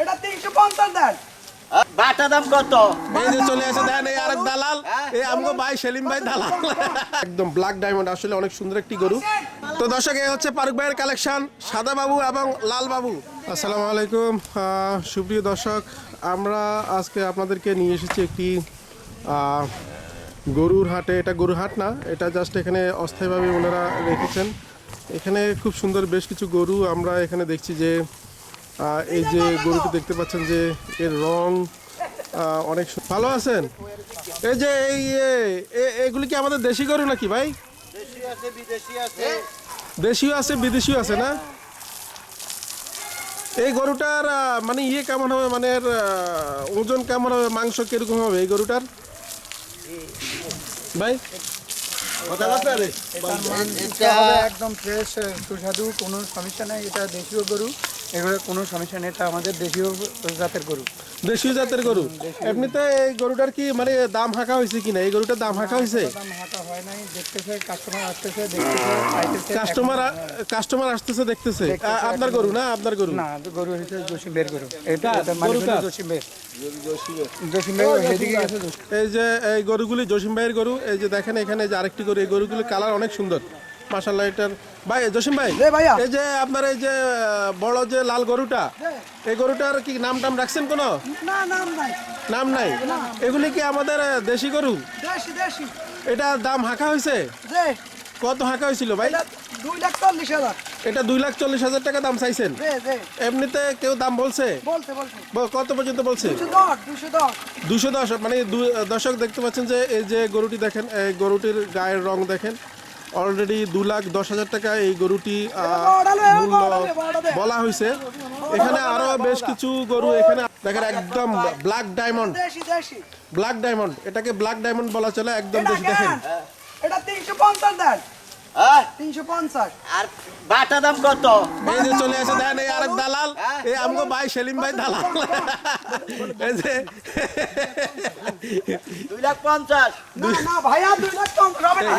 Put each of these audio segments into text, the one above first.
এটা তিনশো পঞ্চাশ দেন। বাটা দাম কত? এই যে চলে আসে দেন এই আরেক দালাল। এই আমগো ভাই সেলিম ভাই দালাল। একদম ব্ল্যাক ডায়মন্ড আসলে অনেক সুন্দর একটি গরু। তো দর্শক এই হচ্ছে ফারুক ভাইয়ের কালেকশন সাদা বাবু এবং লাল বাবু। আসসালামু আলাইকুম। সুপ্রিয় দর্শক আমরা আজকে আপনাদেরকে নিয়ে এসেছি একটি আহ, গরুর হাটে। এটা গরুর হাট না এটা জাস্ট এখানে অস্থায়ীভাবে ওনারা রেখেছেন। এখানে খুব সুন্দর বেশ কিছু গরু আমরা এখানে দেখছি যে এই যে গরুটি দেখতে পাচ্ছেন যে এর রং অনেক ভালো আছেন? এই যে এই এগুলি কি আমাদের দেশি গরু নাকি ভাই? দেশিও আছে, বিদেশিও আছে না? এই গরুটার মানে ইয়ে কেমন হবে? মানে ওজন কেমন হবে? মাংস কীরকম হবে এই গরুটার? ভাই? এটা হবে একদম ফ্রেশ সুস্বাদু কোনো সমস্যা নেই। এটা দেশীয় গরু এগুলো কোনো সমস্যা নেই এটা আমাদের দেশীয় জাতের গরু। দেশীয় জাতের গরু? এমনিতে এই গরুটার কি মানে দাম হাঁকা হয়েছে কিনা এই গরুটার দাম হাঁকা হয়েছে? দাম হাঁটা হয় নাই দেখতেছে কাস্টমার আসতেছে দেখতেছে আইতেছে কাস্টমার কাস্টমার আসতেছে দেখতেছে। আ- আপনার গরু না আপনার গরু? না গরু হচ্ছে গরু। এটা মানে। এই যে এই গরুগুলি জসিম ভাইয়ের গরু। এই যে দেখেন এখানে যে আরেকটি গরু এই গরুগুলো কালার অনেক সুন্দর। মাসাল্লাহ এটার ভাই জসিম ভাই এই যে আপনার এই যে বড় যে লাল গরুটা এই গরুটার কি নাম টাম রাখছেন কোনো? নাম নাই। এগুলি কি আমাদের দেশি গরু? এটা দাম হাঁকা হয়েছে? কত হাঁকা হয়েছিল ভাই? দুই লাখ চল্লিশ হাজার। এটা দুই লাখ চল্লিশ হাজার টাকা দাম চাইছেন? এমনিতে কেউ দাম বলছে? কত পর্যন্ত বলছে? দুশো দশ মানে দর্শক দেখতে পাচ্ছেন যে এই যে গরুটি দেখেন এই গরুটির গায়ের রং দেখেন অলরেডি দু লাখ দশ হাজার টাকা এই গরুটি মূল্য। বলা হয়েছে। এখানে আরও বেশ কিছু গরু এখানে দেখেন একদম ব্ল্যাক ডায়মন্ড ব্ল্যাক ডায়মন্ড এটাকে ব্ল্যাক ডায়মন্ড বলা চলে একদম দেশি দেখেন? এটা তিনশো পঞ্চাশ দেন। হ্যাঁ? তিনশো পঞ্চাশ। আর বাটা দাম কত? এই যে চলে আসে দেন এই আরেক দালাল। এই আমগো ভাই সেলিম ভাই দালাল। এই যে। দুই লাখ পঞ্চাশ। না না ভাইয়া দুই লাখ পঞ্চাশ হবে না।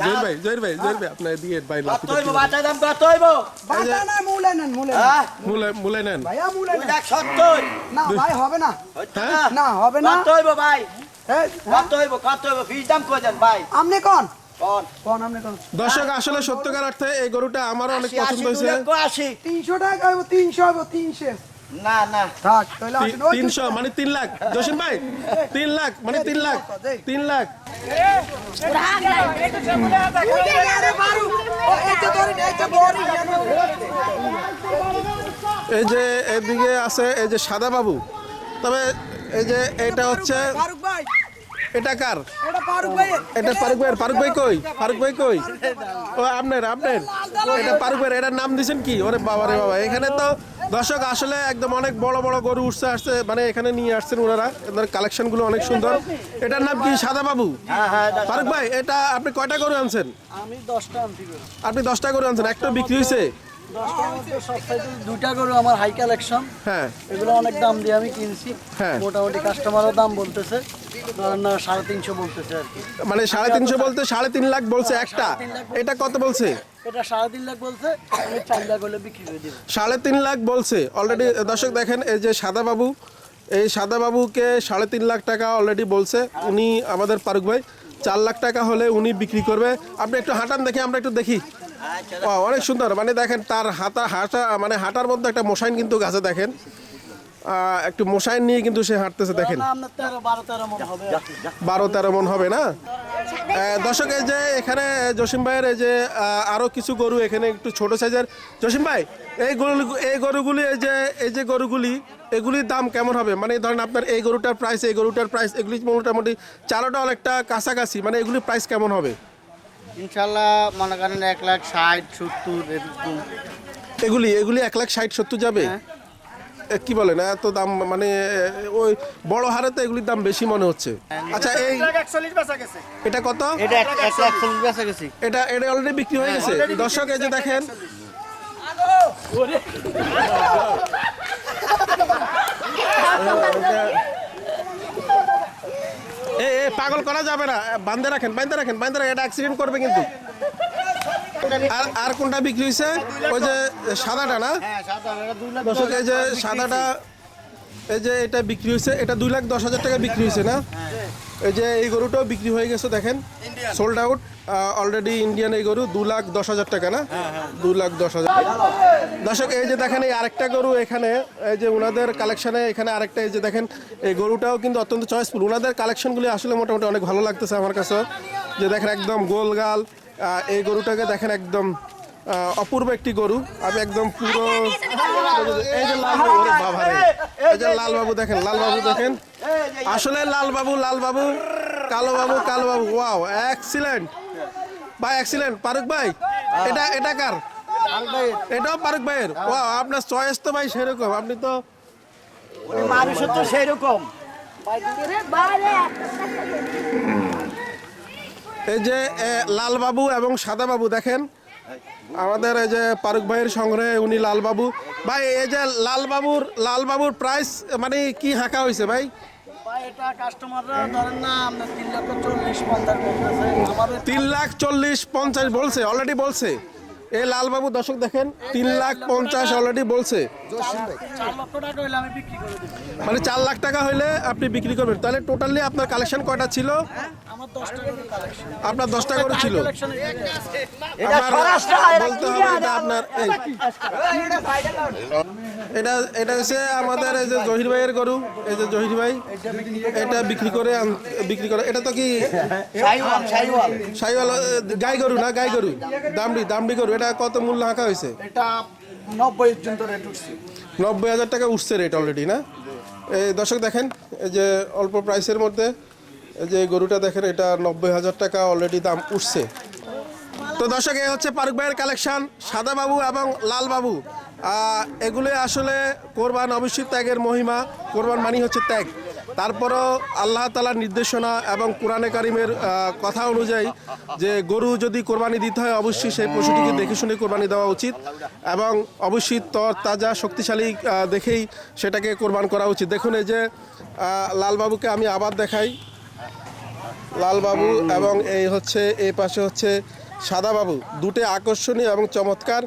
জহির ভাই জহির ভাই জহির ভাই আপনার দিয়ে ভাই লাভ কত হইব? বাটা দাম কত হইব? বাটা না মূলে নেন মূলে হ্যাঁ? মুলে মুলে নেন। ভাইয়া মূলে নেন। লাখ সত্তর। না ভাই হবে না। হ্যাঁ? না। হবে না। কত হইব ভাই? হ্যাঁ? কত হইব কত হইব? ফিস দাম কই ভাই? আপনি কোন? কোন? কোন আপনি কোন? দর্শক আসলে সত্যকার অর্থে এই গরুটা আমারও অনেক পছন্দ হয়েছে। তিনশো টাকা তিনশো হইব তিনশো। না না। থাক তাহলে তি- আসেন ওই তিনশো মানে তিন লাখ। জসিম ভাই তিন লাখ মানে তিন লাখ। তিন লাখ। এই যে এদিকে আছে এই যে সাদা বাবু। তবে এই যে এটা হচ্ছে এটা কার? এটা ফারুক ভাই। এটা ফারুক ভাই ফারুক ভাই কই? ফারুক ভাই কই? ও আপনার আপনার। এটা ফারুক ভাই এটার নাম দিছেন কি? ওরে বাবা রে বাবা। এখানে তো দর্শক আসলে একদম অনেক বড় বড় গরু উঠছে আসছে মানে এখানে নিয়ে আসছেন ওনারা। এদের কালেকশনগুলো অনেক সুন্দর। এটার নাম কি? সাদা বাবু? হ্যাঁ হ্যাঁ ফারুক ভাই এটা আপনি কয়টা গরু আনছেন? আমি দশটা আনছি আপনি দশটা গরু আনছেন একটা বিক্রি হয়েছে দশটার মধ্যে সবচাইতে দুইটা গরু আমার হাই কালেকশন হ্যাঁ। এগুলো অনেক দাম দিয়ে আমি কিনছি। হ্যাঁ। মোটামুটি কাস্টমারও দাম বলতেছে। সাড়ে তিনশো বলতেছে আর কি। মানে সাড়ে তিনশো বলতে সাড়ে তিন লাখ বলছে একটা। এটা কত বলছে? এটা সাড়ে তিন লাখ বলছে। আমি চার লাখ হলে বিক্রি করে দিব। সাড়ে তিন লাখ বলছে। অলরেডি দর্শক দেখেন এই যে সাদা বাবু এই সাদা বাবুকে সাড়ে তিন লাখ টাকা অলরেডি বলছে। উনি আমাদের পারুক ভাই চার লাখ টাকা হলে উনি বিক্রি করবে। আপনি একটু হাঁটান দেখি আমরা একটু দেখি। অনেক সুন্দর। মানে দেখেন তার হাতা হাঁটা মানে হাঁটার মধ্যে একটা মশাইন কিন্তু গাছে দেখেন। একটু মশাইন নিয়ে কিন্তু সে হাঁটতেছে দেখেন। বারো তেরো মন হবে না? দর্শক এই যে এখানে জসিম ভাইয়ের এই যে আহ, আরও কিছু গরু এখানে একটু ছোট সাইজের। জসিম ভাই এই গরু এই গরুগুলি এই যে এই যে গরুগুলি এগুলির দাম কেমন হবে? মানে ধরেন আপনার এই গরুটার প্রাইস এই গরুটার প্রাইস এগুলি মোটামুটি চারোটা অনেকটা কাছাকাছি মানে এগুলির প্রাইস কেমন হবে? ইনশাল্লাহ মনে করেন এক লাখ ষাট সত্তর এরকম। এগুলি এগুলি এক লাখ ষাট সত্তর যাবে? এ, কি বলেন? এত দাম মানে ওই বড় হারে তো এগুলির দাম বেশি মনে হচ্ছে। আচ্ছা এই এটা কত? এটা এটা অলরেডি বিক্রি হয়ে গেছে। দর্শক এই যে দেখেন। এ এ, পাগল করা যাবে না। বান্ধে রাখেন বান্ধে রাখেন বান্ধে রাখেন এটা অ্যাক্সিডেন্ট করবে কিন্তু। আর আর কোনটা বিক্রি হয়েছে ওই যে সাদাটা না? দর্শক এই যে সাদাটা এই যে এটা বিক্রি হয়েছে এটা দুই লাখ দশ হাজার টাকা বিক্রি হয়েছে না? এই যে এই গরুটাও বিক্রি হয়ে গেছে দেখেন। সোল্ড আউট অলরেডি ইন্ডিয়ান এই গরু দু লাখ দশ হাজার টাকা না? দু লাখ দশ হাজার। দর্শক এই যে দেখেন এই আরেকটা গরু এখানে এই যে ওনাদের কালেকশনে এখানে আরেকটা এই যে দেখেন এই গরুটাও কিন্তু অত্যন্ত চয়েসফুল ওনাদের কালেকশনগুলি আসলে মোটামুটি অনেক ভালো লাগতেছে আমার কাছে। যে দেখেন একদম গোলগাল এই গরুটাকে দেখেন একদম অপূর্ব একটি গরু। আমি একদম পুরো এই যে লাল বাবু বাবা এই যে লাল বাবু দেখেন লাল বাবু দেখেন। আসলে লাল বাবু লাল বাবু কালো বাবু কালো বাবু ওয়াও এক্সিলেন্ট ভাই এক্সিলেন্ট পারুক ভাই এটা এটা কার? এটাও পারুক ভাইয়ের। ওয়াও আপনার চয়েস তো ভাই সেরকম। আপনি তো মানুষের তো সেই রকম এই যে লাল বাবু এবং সাদা বাবু দেখেন। আমাদের এই যে ফারুক ভাইয়ের সংগ্রহে উনি লালবাবু। ভাই এই যে লালবাবুর লালবাবুর প্রাইস মানে কি হাঁকা হয়েছে ভাই? তিন লাখ চল্লিশ পঞ্চাশ বলছে অলরেডি বলছে? এই লালবাবু দর্শক দেখেন তিন লাখ পঞ্চাশ অলরেডি বলছে। চার লক্ষ টাকা হইলে আমি বিক্রি করে দিচ্ছি মানে চার লাখ টাকা হইলে আপনি বিক্রি করবেন। তাহলে টোটালি আপনার কালেকশন কয়টা ছিল? আমার দশ টাকা কালেকশন। আপনার দশটা করে ছিল। আপনার বলতে হবে এটা আপনার এই। এটা এটা হচ্ছে আমাদের এই যে জহির ভাইয়ের গরু এই যে জহির ভাই। এটা বিক্রি করে বিক্রি করে এটা তো কি? সাইওয়াল গাই গরু না গাই গরু? দামড়ি দামড়ি গরু এটা কত মূল্য হাঁকা হয়েছে? এটা নব্বই পর্যন্ত রেট উঠছে। নব্বই হাজার টাকা উঠছে রেট অলরেডি না? এই দর্শক দেখেন এই যে অল্প প্রাইসের মধ্যে এই যে গরুটা দেখেন এটা নব্বই হাজার টাকা অলরেডি দাম উঠছে। তো দর্শক এ হচ্ছে পারুক ভাইয়ের কালেকশন সাদা বাবু এবং লাল বাবু। এগুলো আসলে কোরবান অবশ্যই ত্যাগের মহিমা। কোরবান মানি হচ্ছে ত্যাগ। তারপরও আল্লাহ তালার নির্দেশনা এবং কোরআনে কারিমের কথা অনুযায়ী যে গরু যদি কোরবানি দিতে হয়, অবশ্যই সেই পশুটিকে দেখে শুনে কোরবানি দেওয়া উচিত এবং অবশ্যই তর তাজা, শক্তিশালী দেখেই সেটাকে কোরবান করা উচিত। দেখুন এই যে লালবাবুকে আমি আবার দেখাই। লালবাবু এবং এই হচ্ছে, এই পাশে হচ্ছে সাদা বাবু। দুটো আকর্ষণীয় এবং চমৎকার।